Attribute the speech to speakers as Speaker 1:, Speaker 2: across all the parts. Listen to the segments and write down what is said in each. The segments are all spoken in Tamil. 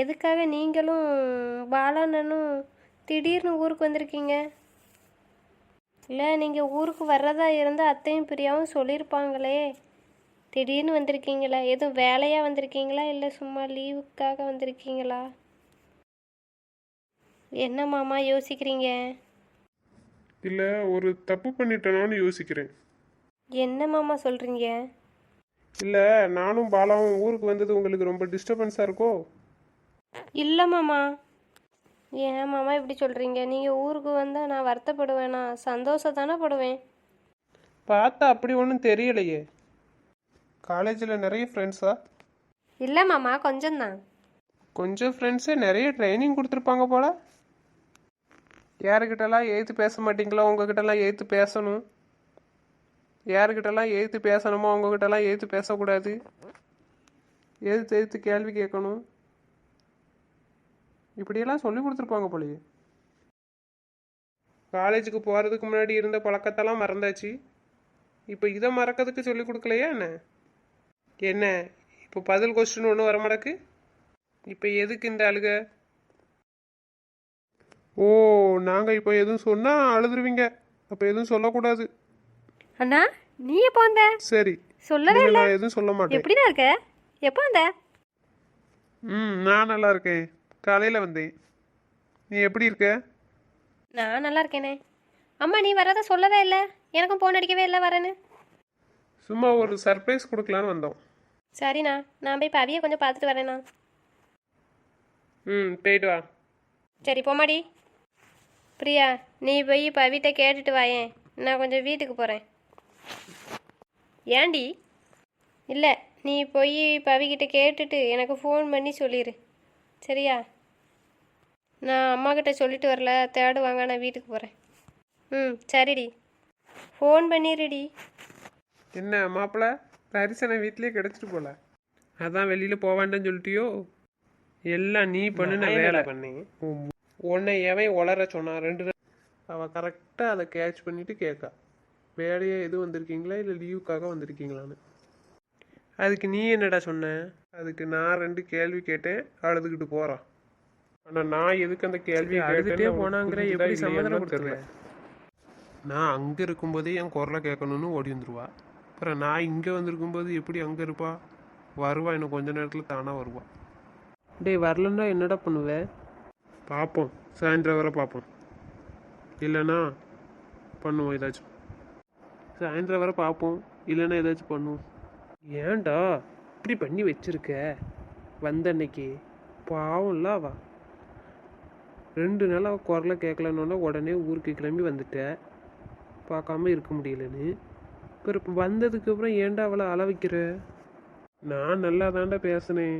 Speaker 1: எதுக்காக நீங்களும் பாலண்ணனும் திடீர்னு ஊருக்கு வந்திருக்கீங்க? இல்லை நீங்கள் ஊருக்கு வர்றதா இருந்தால் அத்தையும் பிரியாவும் சொல்லியிருப்பாங்களே. திடீர்னு வந்திருக்கீங்களா? எதுவும் வேலையாக வந்திருக்கீங்களா? இல்லை சும்மா லீவுக்காக வந்திருக்கீங்களா? என்ன மாமா யோசிக்கிறீங்க?
Speaker 2: இல்லை ஒரு தப்பு பண்ணிட்டேனோன்னு யோசிக்கிறேன்.
Speaker 1: என்ன மாமா சொல்கிறீங்க?
Speaker 2: இல்லை நானும் பாலாவும் ஊருக்கு வந்தது உங்களுக்கு ரொம்ப டிஸ்டர்பன்ஸாக இருக்கோ?
Speaker 1: இல்லை மாமா. ஏன் மாமா இப்படி சொல்கிறீங்க நீங்கள் ஊருக்கு வந்தால் நான் வருத்தப்படுவேனா? சந்தோஷம் தானே படுவேன்.
Speaker 2: பார்த்தா அப்படி ஒன்றும் தெரியலையே. காலேஜில் நிறைய ஃப்ரெண்ட்ஸா
Speaker 1: இல்லை மாமா கொஞ்சம்தான்.
Speaker 2: கொஞ்சம் ஃப்ரெண்ட்ஸே நிறைய ட்ரைனிங் கொடுத்துருப்பாங்க போல. யாருக்கிட்டலாம் எதிர்த்து பேச மாட்டீங்களோ உங்ககிட்டலாம் எதிர்த்து பேசணும். யாருக்கிட்டலாம் எதிர்த்து பேசணுமோ உங்ககிட்டலாம் எதிர்த்து பேசக்கூடாது. எதிர்த்து எதிர்த்து கேள்வி கேட்கணும். இப்படியெல்லாம் சொல்லி கொடுத்துருப்பாங்க போலயே. காலேஜுக்கு போகிறதுக்கு முன்னாடி இருந்த பழக்கத்தெல்லாம் மறந்தாச்சு. இப்போ இதை மறக்கிறதுக்கு சொல்லி கொடுக்கலையா என்ன? என்ன? இப்போ பதில் கொஸ்டின் ஒன்றும் வர மாட்டேக்கு இப்போ எதுக்கு இந்த அழுக? ஓ நாங்கள் இப்போ எதுவும் சொன்னால் அழுதுருவீங்க. அப்போ எதுவும் சொல்லக்கூடாது.
Speaker 1: அண்ணா நீ எப்போ வந்த?
Speaker 2: சரி.
Speaker 1: சொல்லவே இல்லை.
Speaker 2: எதுவும் சொல்ல மாட்டேன்.
Speaker 1: எப்படிண்ணா இருக்க? எப்போ வந்த?
Speaker 2: ம் நான் நல்லா இருக்கேன். காலையில் வந்தேன். நீ எப்படி இருக்க?
Speaker 1: நான் நல்லா இருக்கேனே. அம்மா நீ வரத சொல்லவே இல்லை. எனக்கும் ஃபோன் அடிக்கவே இல்லை வரேன்னு.
Speaker 2: சும்மா ஒரு சர்ப்ரைஸ் கொடுக்கலான்னு வந்தோம்.
Speaker 1: சரிண்ணா. நான் போய் பவியை கொஞ்சம் பார்த்துட்டு வரேண்ணா.
Speaker 2: ம் போயிட்டு வா.
Speaker 1: சரி போமாடி பிரியா நீ போய் பவிட்ட கேட்டுட்டு வாயேன் நான் கொஞ்சம் வீட்டுக்கு போகிறேன் ஏண்டி இல்லை நீ போய் பவிக்கிட்ட கேட்டுட்டு எனக்கு ஃபோன் பண்ணி சொல்லிடு சரியா? நான் அம்மா கிட்ட சொல்லிட்டு வரல. தேடுவாங்க நான் வீட்டுக்கு போகிறேன் ம் சரிடி. ஃபோன் பண்ணிடுடி
Speaker 2: என்ன மாப்பிள்ள தரிசனை வீட்லயே கிடைச்சிட்டு போல. அதான் வெளியில போவாண்டேன்னு சொல்லிட்டியோ? எல்லாம் நீ பண்ணுன வேலை. பண்ணி உன்னை எவன் உளர சொன்னான்? ரெண்டு நாள் அவ கரெக்டாக அதை கேட்ச் பண்ணிட்டு கேட்கா வேலையே எதுவும் வந்திருக்கீங்களா? இல்லை லீவுக்காக வந்திருக்கீங்களான்னு. அதுக்கு நீ என்னடா சொன்ன? அதுக்கு நான் ரெண்டு கேள்வி கேட்டேன். அழுதுகிட்டு போறான் ஆனா நான் எதுக்கு அந்த கேள்வி அழுதுட்டே போனாங்கிற எப்படி சமாதானம் நான் அங்கே இருக்கும்போதே என் குரலை கேட்கணும்னு ஓடி வந்துருவா. அப்புறம் நான் இங்கே வந்திருக்கும்போது எப்படி அங்கே இருப்பா? வருவா இன்னும் கொஞ்ச நேரத்தில் தானாக வருவா. டேய் வரலன்னா என்னடா பண்ணுவேன் பார்ப்போம் சாயந்தரம் வரை பார்ப்போம் இல்லைன்னா பண்ணுவோம் ஏதாச்சும். சாயந்தரம் வரை பார்ப்போம் இல்லைன்னா ஏதாச்சும் பண்ணுவோம். ஏன்டா? இப்படி பண்ணி வச்சிருக்க? வந்த அன்னைக்கு. பாவம்ல அவ. ரெண்டு நாள் அவள் குரலை கேட்கலன்னொன்னே உடனே ஊருக்கு கிளம்பி வந்துட்டேன் பார்க்காம இருக்க முடியலன்னு. இப்போ இப்போ வந்ததுக்கப்புறம் ஏன்டா அவளை அள வைக்கிற? நான் நல்லா தாண்டா பேசினேன்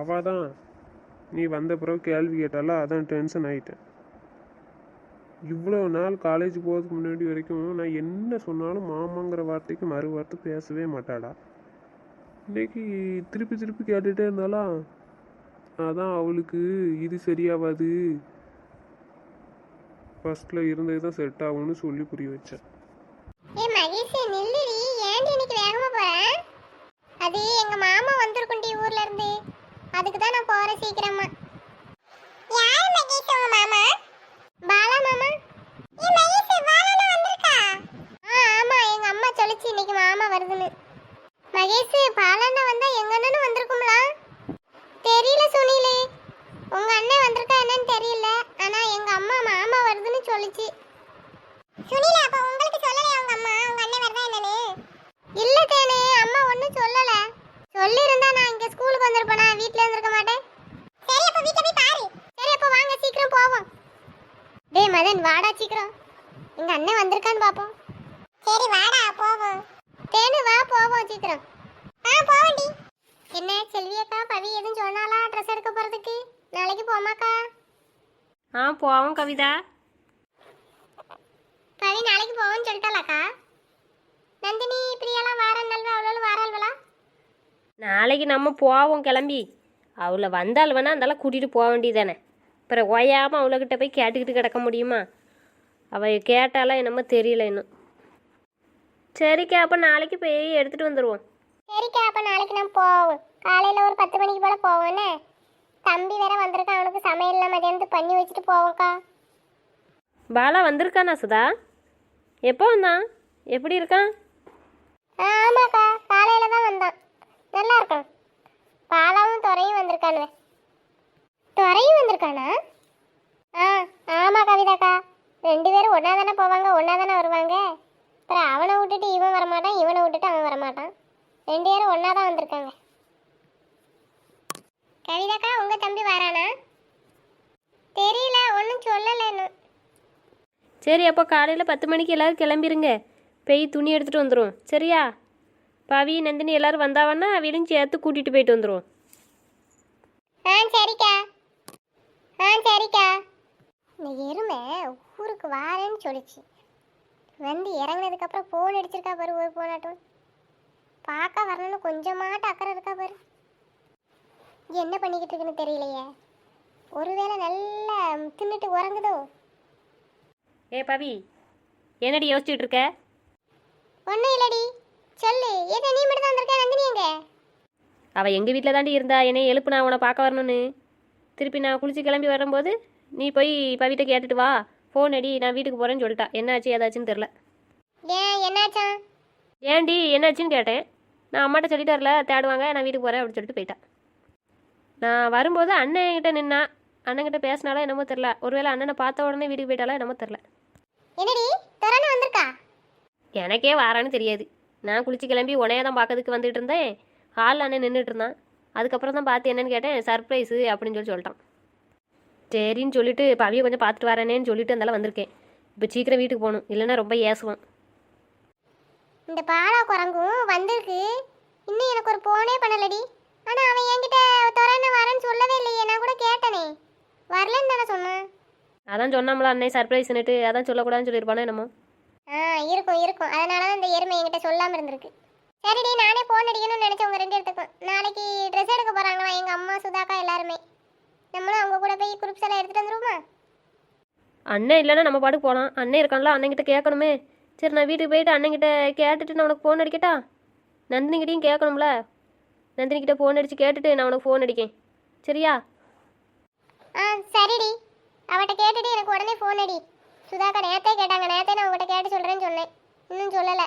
Speaker 2: அவள் தான். நீ வந்த பிறகு கேள்வி கேட்டால அதான் டென்ஷன் ஆகிட்டேன் இவ்வளோ நாள் காலேஜ் போகிறதுக்கு முன்னாடி வரைக்கும் நான் என்ன சொன்னாலும் மாமாங்கிற வார்த்தைக்கு மறு வார்த்தை பேசவே மாட்டாடா. இன்னைக்கு திருப்பி திருப்பி கேட்டுகிட்டே இருந்தாலும் அதான் அவளுக்கு இது சரியாகாது ஃபர்ஸ்ட்ல இருந்தது தான் செட் ஆகும்னு சொல்லி புரிய வச்சேன்.
Speaker 3: ஏ மகேஷ் நில்லுடி. ஏன்டி இன்னைக்கு வேகமா போற? அது எங்க மாமா வந்திருக்குண்டி ஊர்ல இருந்து. அதுக்கு தான் நான் போறேன் சீக்கிரமா. யார் மகேஷ் உங்க மாமா? பாலா மாமா? ஏ மகேஷ் பாலானா வந்திருக்கா? ஆ ஆமா. எங்க அம்மா சொல்லுச்சு இன்னைக்கு மாமா வருதுன்னு. மகேஷ் பாலானா வந்தா எங்க அண்ணனும் வந்திருக்கும்ல? தெரியல சுனிலே. உங்க அண்ணன் வந்திருக்கா என்னன்னு தெரியல. ஆனா எங்க அம்மா மாமா வருதுன்னு சொல்லுச்சு. சுனிலா அப்ப உங்களுக்கு சொல்லலையா உங்க அம்மா? உங்க அண்ணன் வரதா என்னன்னு? இல்ல தேனே அம்மா ஒண்ணும் சொல்லல. சொல்லிருந்தா நான் இங்க ஸ்கூலுக்கு வந்திருப்பேனா? வீட்ல இருந்திருக்க மாட்டேன். சரி அப்ப வீட்ல போய் பாரு. சரி அப்ப வாங்க சீக்கிரம் போவோம். டேய் மதன் வாடா சீக்கிரம். எங்க அண்ணன் வந்திருக்கான்னு பாப்போம். சரி வாடா போவோம். தேனு வா போவோம் சீக்கிரம். ஆ போவோம்டி என்ன செல்வியக்கா பவி எதுவும் சொன்னாலா ட்ரெஸ் எடுக்க போறதுக்கு? நாளைக்கு போமாக்கா.
Speaker 1: ஆ போவோம் கவிதா.
Speaker 3: பவி நாளைக்கு போவோம்னு சொல்லிட்டாளாக்கா? நந்தினி பிரியாலாம் வாரன் நல்வா அவ்வளோ வாராள்வலா
Speaker 1: நாளைக்கு நம்ம போவோம் கிளம்பி. அவளை வந்தால் வேணா அந்தால கூட்டிகிட்டு போக வேண்டியதானே அப்புறம் ஓயாமல் அவளக்கிட்ட போய் கேட்டுக்கிட்டு கிடக்க முடியுமா? அவள் கேட்டாலாம் என்னமோ தெரியல இன்னும். சரிக்கா அப்போ நாளைக்கு போய் எடுத்துகிட்டு வந்துடுவோம்
Speaker 3: சரிக்கா அப்போ நாளைக்கு நான் போவோம். காலையில் ஒரு பத்து மணிக்கு போல் போவோன்னே தம்பி வேற வந்திருக்கான் அவனுக்கு சமையல்லாம் மதியானத்து பண்ணி வச்சுட்டு போவோம்க்கா.
Speaker 1: பாலா வந்திருக்கானா சுதா? எப்போ வந்தான்? எப்படி இருக்கான்?
Speaker 3: ஆமாக்கா காலையில தான் வந்தான். நல்லா இருக்கான். பாலாவும் துறையும் வந்திருக்கானுவே துறையும் வந்திருக்கானா? ஆ ஆமா கவிதாக்கா. ரெண்டு பேரும் ஒன்றா தானே போவாங்க ஒன்றா தானே வருவாங்க. அப்புறம் அவனை விட்டுட்டு இவன் ரெண்டு பேரும் ஒன்றா தான் வந்திருக்காங்க. கவிதாக்கா உங்க தம்பி வரானா? தெரியல ஒன்றும் சொல்லலை இன்னும்.
Speaker 1: சரி அப்போ காலையில் பத்து மணிக்கு எல்லோரும் கிளம்பிருங்க. போய் துணி எடுத்துகிட்டு வந்துடும் சரியா? பவி நந்தினி எல்லோரும் வந்தாவன்னா அவளையும் சேர்த்து கூட்டிகிட்டு போயிட்டு வந்துடும்
Speaker 3: ஆ சரிக்கா. ஆ சரிக்கா. இந்த எருமை ஊருக்கு வாரேன்னு சொல்லிச்சு. வந்து இறங்குனதுக்கு அப்புறம் ஃபோன் அடிச்சிருக்கா பாரு ஒரு போனாட்டும் பார்க்க வரணும்னு கொஞ்சமாட்ட அக்கறை இருக்கா பாரு. என்ன பண்ணிக்கிட்டு இருக்குன்னு தெரியலையே. ஒருவேளை நல்லா தின்னுட்டு உறங்குதோ?
Speaker 1: ஏ பவி என்னடி யோசிச்சுட்டு இருக்க?
Speaker 3: ஒன்றும் இல்லடி. சொல்லு ஏதோ நீ மட்டும் தான் வந்திருக்க நந்தினி எங்க?
Speaker 1: அவள் எங்கள் வீட்டில் தாண்டி இருந்தா என்னை எழுப்பு நான் உன்னை பார்க்க வரணும்னு. திருப்பி நான் குளிச்சு கிளம்பி வரும்போது நீ போய் பவிட்ட கேட்டுட்டு வா. ஃபோன் அடி நான் வீட்டுக்கு போகிறேன்னு சொல்லிட்டா. என்னாச்சு ஏதாச்சுன்னு தெரில
Speaker 3: ஏன் என்னாச்சான்?
Speaker 1: ஏன்டி என்னாச்சுன்னு கேட்டேன். நான் அம்மாட்ட சொல்லிட்டு வரல தேடுவாங்க நான் வீட்டுக்கு போகிறேன் அப்படின்னு சொல்லிட்டு போயிட்டா. நான் வரும்போது அண்ணன் என்கிட்ட நின்னா அண்ணன்கிட்ட பேசினாலோ என்னமோ தெரில ஒருவேளை அண்ணனை பார்த்த உடனே வீட்டுக்கு போயிட்டாலோ என்னமோ தெரில
Speaker 3: என்னடி வந்திருக்கா?
Speaker 1: எனக்கே வாரான்னு தெரியாது. நான் குளிச்சு கிளம்பி உனைய தான் பார்க்கறதுக்கு வந்துட்டு இருந்தேன். ஹாலில் அண்ணன் நின்றுட்டு இருந்தான். அதுக்கப்புறம் தான் பார்த்து என்னன்னு கேட்டேன் சர்ப்ரைஸு அப்படின்னு சொல்லி சொல்லிட்டான். சரின்னு சொல்லிட்டு பவியை கொஞ்சம் பார்த்துட்டு வரேனேன்னு சொல்லிட்டு அந்தால வந்திருக்கேன். இப்போ சீக்கிரம் வீட்டுக்கு போகணும். இல்லைன்னா ரொம்ப ஏசுவான்.
Speaker 3: இந்த பாலா குரங்கும் வந்திருக்கு. இன்னும் எனக்கு ஒரு போனே பண்ணலடி. ஆனா அவன் என்கிட்ட திறனை வரேன்னு சொல்லவே இல்லையே. நான் கூட கேட்டனே. வரலன்னு தானே சொன்னான்.
Speaker 1: அதான் சொன்னாமல அண்ணே சர்ப்ரைஸ்னுட்டு அதான் சொல்லக்கூடாதுன்னு சொல்லியிருப்பானோ என்னமோ.
Speaker 3: ஆ இருக்கும் இருக்கும். அதனால தான் இந்த எருமை என்கிட்ட சொல்லாம இருந்திருக்கு. சரிடி நானே போன் அடிக்கணும்னு நினைச்சேன். உங்க ரெண்டு இடத்துக்கும் நாளைக்கு ட்ரெஸ் எடுக்க போறாங்களா? எங்க அம்மா சுதாக்கா எல்லாருமே. நம்மளும் அவங்க கூட போய் குரூப்ஸ் எல்லாம் எடுத்துட்டு வந்துருவோமா?
Speaker 1: அண்ணன் இல்லைன்னா நம்ம பாட்டுக்கு போகலாம் அண்ணன் இருக்கான்ல அண்ணன்கிட்ட கேட்கணுமே. சரி நான் வீட்டுக்கு போயிட்டு அண்ணன்கிட்ட கேட்டுட்டு நான் உனக்கு ஃபோன் அடிக்கட்டா? நந்தினிக்கிட்டையும் கேட்கணும்ல. நந்தினிக்கிட்ட ஃபோன் அடித்து கேட்டுட்டு நான் உனக்கு ஃபோன் அடிக்கேன். சரியா?
Speaker 3: ஆ சரிடி. அவட்ட கேட்டுட்டு எனக்கு உடனே ஃபோன் அடி. சுதாக்கா நேத்தே கேட்டாங்க. நேத்தே நான் உங்கள்கிட்ட கேட்டு சொல்கிறேன்னு சொன்னேன். இன்னும் சொல்லலை.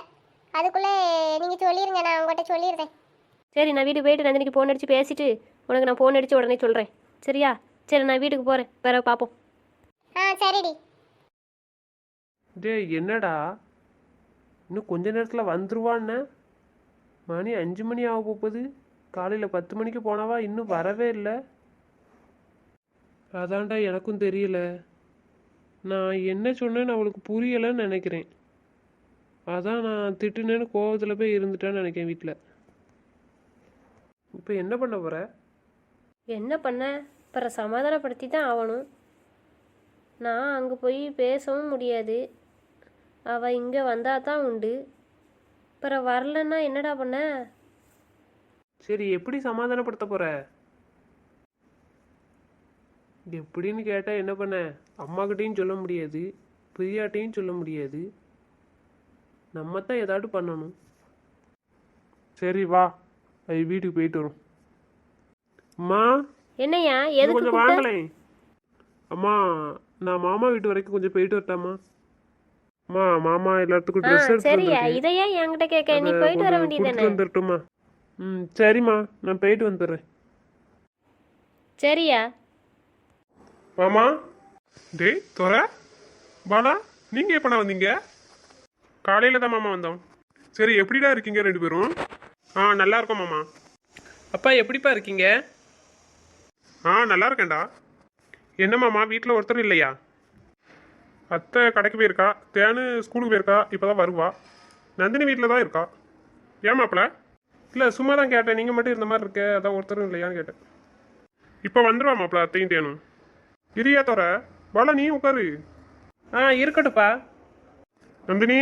Speaker 3: அதுக்குள்ளே நீங்கள் சொல்லிடுங்க நான் உங்கள்கிட்ட சொல்லிடுறேன்.
Speaker 1: சரி நான் வீட்டுக்கு போயிட்டு நந்தினிக்கு ஃபோன் அடித்து பேசிட்டு உனக்கு நான் ஃபோன் அடித்து உடனே சொல்கிறேன் சரியா? சரி நான் வீட்டுக்கு போகிறேன் வேற பார்ப்போம்
Speaker 3: ஆ சரிடி.
Speaker 2: டேய் என்னடா? இன்னும் கொஞ்ச நேரத்தில் வந்துருவான்னு. மணி அஞ்சு மணி ஆக போகுது. காலையில் பத்து மணிக்கு போனவா? இன்னும் வரவே இல்லை. அதான்டா எனக்கும் தெரியல. நான் என்ன சொன்னேன்னு அவளுக்கு புரியலைன்னு நினைக்கிறேன். அதான் நான் திட்டுனேன்னு கோவத்தில் போய் இருந்துட்டேன்னு நினைக்கிறேன் வீட்டில் இப்போ என்ன பண்ண போகிற
Speaker 1: என்ன பண்ண? அப்புறம் சமாதானப்படுத்தி தான் ஆகணும். நான் அங்கே போய் பேசவும் முடியாது. அவள் இங்கே வந்தால் தான் உண்டு. அப்புறம் வரலன்னா என்னடா பண்ண?
Speaker 2: சரி எப்படி சமாதானப்படுத்த போற? எப்படின்னு கேட்டால் என்ன பண்ண? அம்மாக்கிட்டையும் சொல்ல முடியாது. பிரியாட்டையும் சொல்ல முடியாது. நம்ம தான் ஏதாட்டு பண்ணணும். சரி வா. அது வீட்டுக்கு போயிட்டு வரும். அம்மா?
Speaker 1: என்னையா எதுக்கு
Speaker 2: கொஞ்சம்? வாங்களேன் அம்மா நான் மாமா வீட்டு வரைக்கும் கொஞ்சம் போயிட்டு வரட்டாமா? அம்மா மாமா எல்லாத்துக்கும் ட்ரெஸ் எடுத்து
Speaker 1: சரியா. இதையா என்கிட்ட கேட்க? நீ போயிட்டு வர வேண்டியதானே
Speaker 2: வந்துடட்டுமா ம் சரிம்மா நான் போயிட்டு வந்துடுறேன்.
Speaker 1: சரியா.
Speaker 2: மாமா டேய் தோற பாலா நீங்க எப்பண்ணா வந்தீங்க? காலையில தான் மாமா வந்தோம். சரி எப்படிடா இருக்கீங்க ரெண்டு பேரும்? ஆ நல்லா இருக்கோம் மாமா. அப்பா எப்படிப்பா இருக்கீங்க? ஆ நல்லா இருக்கேன்டா. என்ன மாமா வீட்டில் ஒருத்தர் இல்லையா? அத்தை கடைக்கு போயிருக்கா? தேனு ஸ்கூலுக்கு போயிருக்கா? இப்போ தான் வருவா. நந்தினி வீட்டில் தான் இருக்கா? ஏன் மாப்பிள? இல்லை சும்மா தான் கேட்டேன். நீங்கள் மட்டும் இருந்த மாதிரி இருக்க. அதான் ஒருத்தரும் இல்லையான்னு கேட்டேன். இப்போ வந்துடுவா மாப்பிள அத்தையும் தேனும். இரியா தோற பாலா நீ உட்காரு. ஆ இருக்கட்டுப்பா நந்தினி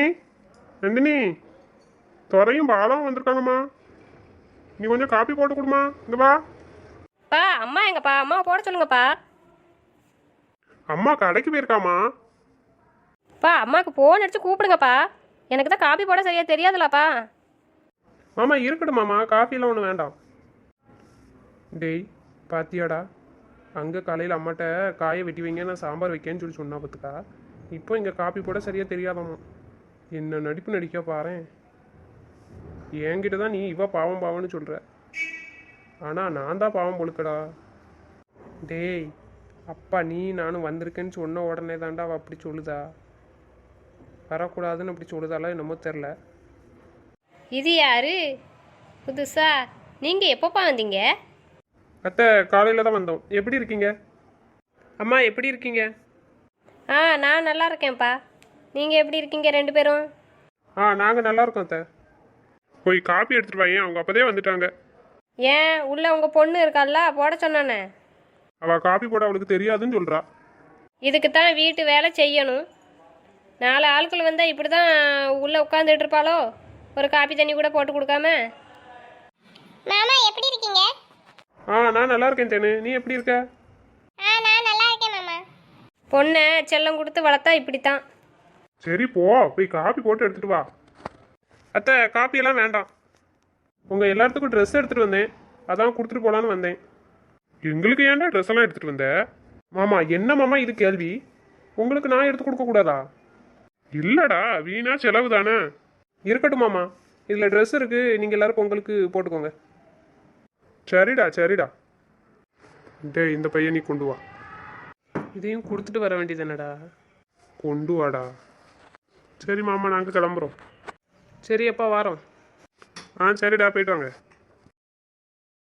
Speaker 2: நந்தினி. துறையும் பாலாவும் வந்திருக்காங்கம்மா. நீ கொஞ்சம் காப்பி போட்டு கொடுமா இங்க வா.
Speaker 1: பா அம்மா எங்கப்பா? அம்மா போட சொல்லுங்கப்பா.
Speaker 2: அம்மா கடைக்கு போயிருக்காமா
Speaker 1: பா அம்மாவுக்கு ஃபோன் அடிச்சு கூப்பிடுங்கப்பா. எனக்கு தான் காபி போட சரியா தெரியாதுலப்பா.
Speaker 2: மாமா இருக்கட்டும் மாமா காஃபிலாம் ஒன்றும் வேண்டாம். டேய் பாத்தியாடா? அங்கே காலையில் அம்மாட்ட காயை வெட்டி வைங்க நான் சாம்பார் வைக்கேன்னு சொல்லி சொன்னா பார்த்துக்கா? இப்போ இங்கே காப்பி போட சரியாக தெரியாதாமா? என்ன நடிப்பு நடிக்க பாரேன் என்கிட்ட தான் நீ இவ பாவம் பாவம்னு சொல்கிற ஆனால் நான் தான் பாவம் பொழுக்கடா. டேய் அப்பா நீ நானும் வந்திருக்கேன்னு சொன்ன உடனே தாண்டா அவள் அப்படி சொல்லுதா? வரக்கூடாதுன்னு அப்படி சொல்லுதாலாம் என்னமோ தெரில
Speaker 1: இது யாரு? புதுசா? நீங்கள் எப்போப்பா வந்தீங்க?
Speaker 2: அத்தை காலையில் தான் வந்தோம். எப்படி இருக்கீங்க? அம்மா எப்படி இருக்கீங்க?
Speaker 1: ஆ நான் நல்லா இருக்கேன்ப்பா. நீங்கள் எப்படி இருக்கீங்க ரெண்டு பேரும்?
Speaker 2: ஆ நாங்கள் நல்லா இருக்கோம் அத்தை. போய் காப்பி எடுத்துட்டு வாங்க அவங்க அப்போதே வந்துட்டாங்க.
Speaker 1: ஏன்? உள்ள உங்கள் பொண்ணு இருக்கால்ல போட சொன்னானே.
Speaker 2: அவள் காப்பி போட அவளுக்கு தெரியாதுன்னு சொல்கிறா
Speaker 1: இதுக்கு தான் வீட்டு வேலை செய்யணும். நாலு ஆட்கள் வந்தால் இப்படி தான் உள்ளே உட்காந்துட்டு இருப்பாளோ? ஒரு காப்பி தண்ணி கூட போட்டு கொடுக்காம?
Speaker 3: மாமா எப்படி இருக்கீங்க?
Speaker 2: ஆ நான் நல்லா இருக்கேன் தேனு நீ எப்படி இருக்க?
Speaker 3: ஆ நான் நல்லா இருக்கேன் மாமா.
Speaker 1: பொண்ணை செல்லம் கொடுத்து வளர்த்தா இப்படி தான்
Speaker 2: சரி போ. போய் காப்பி போட்டு எடுத்துட்டு வா. அத்தை காப்பியெல்லாம் வேண்டாம். உங்கள் எல்லாத்துக்கும் ட்ரெஸ் எடுத்துகிட்டு வந்தேன். அதான் கொடுத்துட்டு போகலான்னு வந்தேன். எங்களுக்கு ஏன்டா ட்ரெஸ் எல்லாம் எடுத்துகிட்டு வந்த? மாமா என்ன மாமா இது கேள்வி? உங்களுக்கு நான் எடுத்து கொடுக்க கூடாதா? இல்லடா வீணா செலவு தானே. இருக்கட்டும் மாமா. இதில் ட்ரெஸ் இருக்கு நீங்கள் எல்லாரும் பொங்கலுக்கு போட்டுக்கோங்க. சரிடா சரிடா. டேய் இந்த பையன் நீ கொண்டு வா. இதையும் கொடுத்துட்டு வர வேண்டியது என்னடா? கொண்டு வாடா. சரி மாமா நாங்கள் கிளம்புறோம். சரி அப்பா வாரோம். ஆ சரிடா போயிட்டு வாங்க.